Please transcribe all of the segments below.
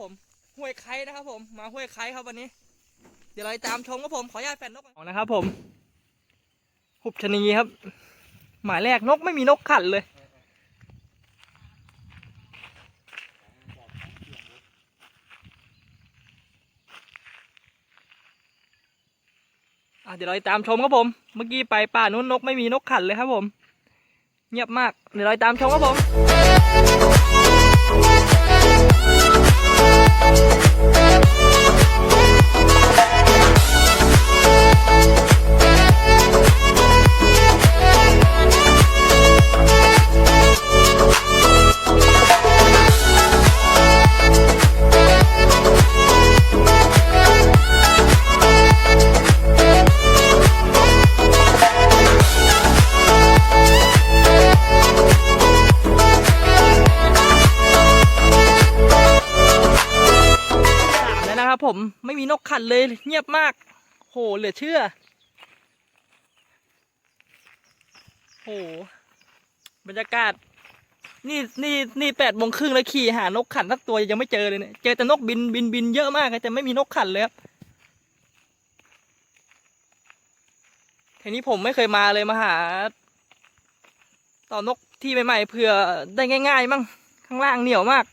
ผมห้วยไค้นะครับผมมาห้วยไค้ครับวันนี้ เดี๋ยวเราตามชมครับผมขออนุญาตแฟนนกก่อนนะครับ ผมหุบชนีครับ หมายแรกนกไม่มีนกขันเลยเดี๋ยวเราตามชมครับผม เมื่อกี้ไปป่านู้นนกไม่มีนกขันเลยครับผม เงียบมาก เดี๋ยวเราตามชมครับผม โห เหลือเชื่อ โห บรรยากาศ นี่นี่นี่แปดโมงครึ่งแล้วขี่หานกขันสักตัวยังไม่เจอเลยเนี่ย เจอแต่นกบินบินบินเยอะมากแต่ไม่มีนกขันเลยครับทีนี้ผมไม่เคยมาเลยมาหา ต่อนกที่ใหม่ๆเผื่อได้ง่ายๆ มั่งข้างล่างเหนียวมาก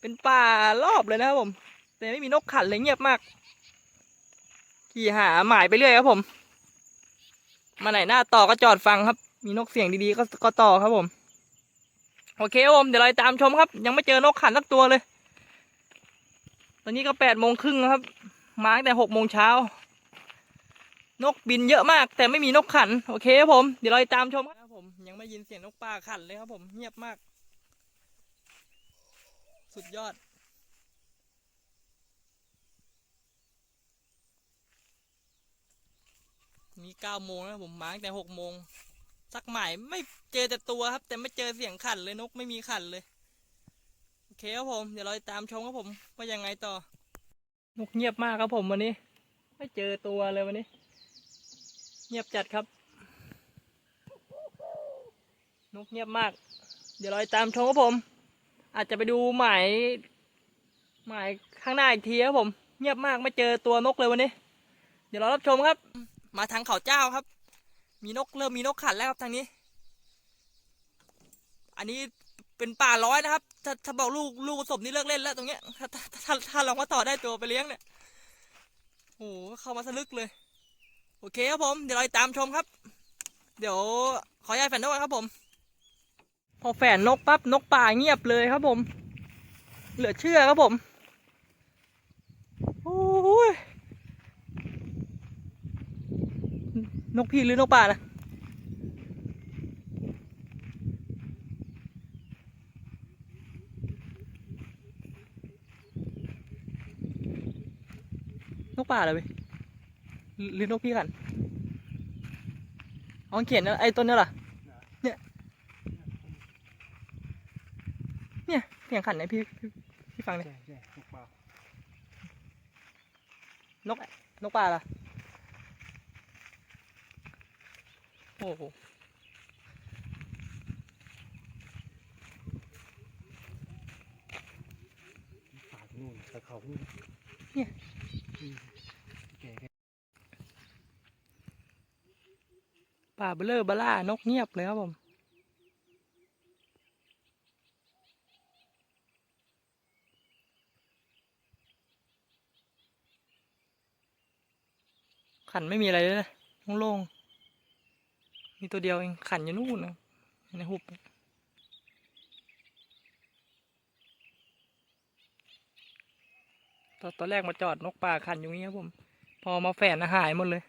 เป็นป่ารอบเลยนะครับผม แต่ไม่มีนกขันเลยเงียบมาก ขี่หาหมายไปเรื่อยครับผม มาไหนหน้าต่อก็จอดฟังครับ มีนกเสียงดีๆก็ก็ต่อครับผม โอเคครับผมเดี๋ยวเราไปตามชมครับ ยังไม่เจอนกขันสักตัวเลย ตอนนี้ก็แปดโมงครึ่งครับ มาตั้งแต่หกโมงเช้านกบินเยอะมาก แต่ไม่มีนกขัน โอเคครับผม เดี๋ยวเราไปตามชมครับผมยังไม่ยินเสียงนกป่าขันเลยครับผมเงียบมาก สุดยอด มีเก้าโมงแล้วผมมาตั้งแต่หกโมงสักหมายไม่เจอแต่ตัวครับ แต่ไม่เจอเสียงขันเลยนกไม่มีขันเลย โอเคครับผม เดี๋ยวเราตามชมครับผม ว่ายังไงต่อ นกเงียบมากครับผมวันนี้ ไม่เจอตัวเลยวันนี้ เงียบจัดครับ นกเงียบมาก เดี๋ยวเราตามชมครับผม อาจจะไปดูหมายหมายข้างหน้าอีกทีครับผม เงียบมากไม่เจอตัวนกเลยวันนี้ เดี๋ยวเรารับชมครับ มาทางเขาเจ้าครับ มีนกเริ่มมีนกขันแล้วครับทางนี้ อันนี้เป็นป่าร้อยนะครับ ถ้าถ้าบอกลูกลูกผสมนี่เลิกเล่นแล้วตรงเนี้ย ถ้าถ้าถ้าถาลองมาต่อได้ตัวไปเลี้ยงเนี่ยโอ้โหเข้ามาสลึกเลย โอเคครับผม เดี๋ยวเราไปตามชมครับ เดี๋ยวขอยายแฟนนกครับผม พอแฝนนกปั๊บนกป่าเงียบเลยครับผม เหลือเชื่อครับผม โอ้ย นกพี่หรือนกป่านะนกป่าเหรอเว้ยหรือหรือนกพี่กันอ๋อเขียนนะไอ้ต้นเนี้ยเหรอเนี่ยเสียงขันไหนพี่พี่พี่ฟังเลยใช่ใช่ถูกเปล่านกนกป่าล่ะ โอ้โหป่าที่นู่นแต่เขานู่นเนี่ยอืมแก่แก่ป่าเบลเลอร์บล่านกเงียบเลยครับผมขันไม่มีอะไรเลยนะโล่งๆ มีตัวเดียวเองขันอยู่นู่นนะในหุบตอนตอนแรกมาจอดนกป่าขันอยู่นี้ครับผม พอมาแฝนนะหายหมดเลย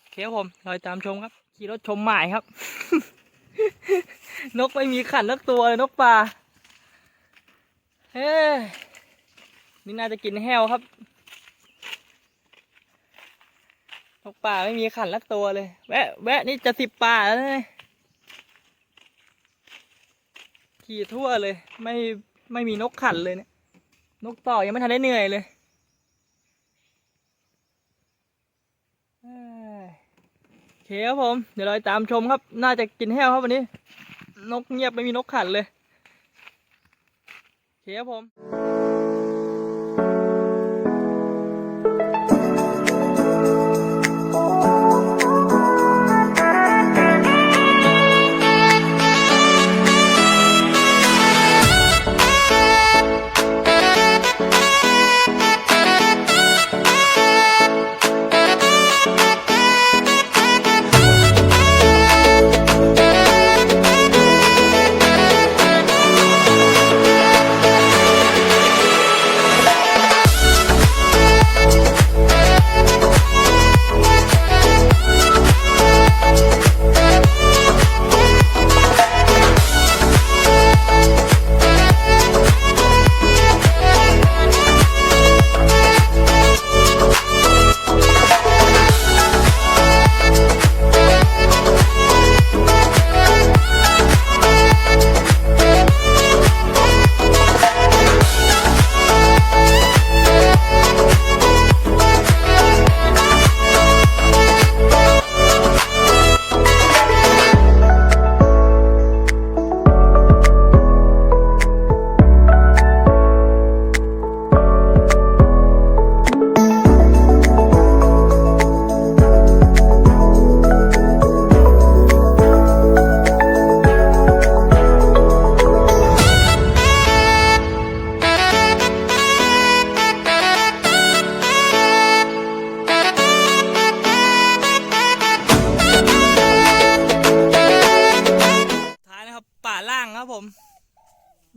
โอเคครับผมเราไปตามชมครับ ขี่รถชมหมายครับ นกไม่มีขันสักตัวเลยนกป่า เฮ้ นี่น่าจะกินแห้วครับนกป่าไม่มีขันสักตัวเลย แวะ แวะนี่จะสิบป่าแล้วนะขี่ทั่วเลย ไม่ไม่มีนกขันเลยเนี่ยนกต่อยังไม่ทันได้เหนื่อยเลยเอ้ยเคครับผม เดี๋ยวเราไปตามชมครับ น่าจะกินแห้วครับวันนี้ นกเงียบไม่มีนกขันเลยโอเคครับผม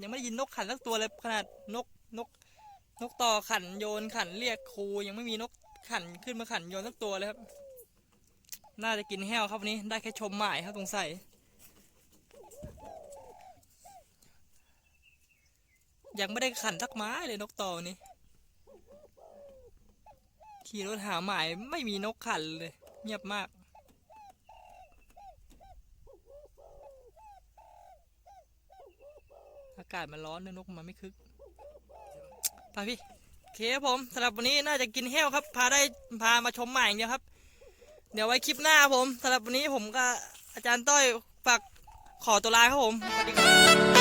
ยังไม่ได้ยินนกขันสักตัวเลยขนาดนกนก นกต่อขันโยนขันเรียกครูยังไม่มีนกขันขึ้นมาขันโยนสักตัวเลยครับ น่าจะกินแห้วครับวันนี้ได้แค่ชมหมายครับสงสัยยังไม่ได้ขันสักไม้เลยนกต่อนี้ขี่รถหาหมายไม่มีนกขันเลย เงียบมาก อากาศมันร้อนเนอนกมันไม่คึกไปพี่โอเคครับผมสำหรับวันนี้น่าจะกินแห้วครับ พาได้พามาชมใหม่อย่างเดียวครับ เดี๋ยวไว้คลิปหน้าครับผมสำหรับวันนี้ผมก็อาจารย์ต้อยฝากขอตัวลาครับผมสวัสดีครับ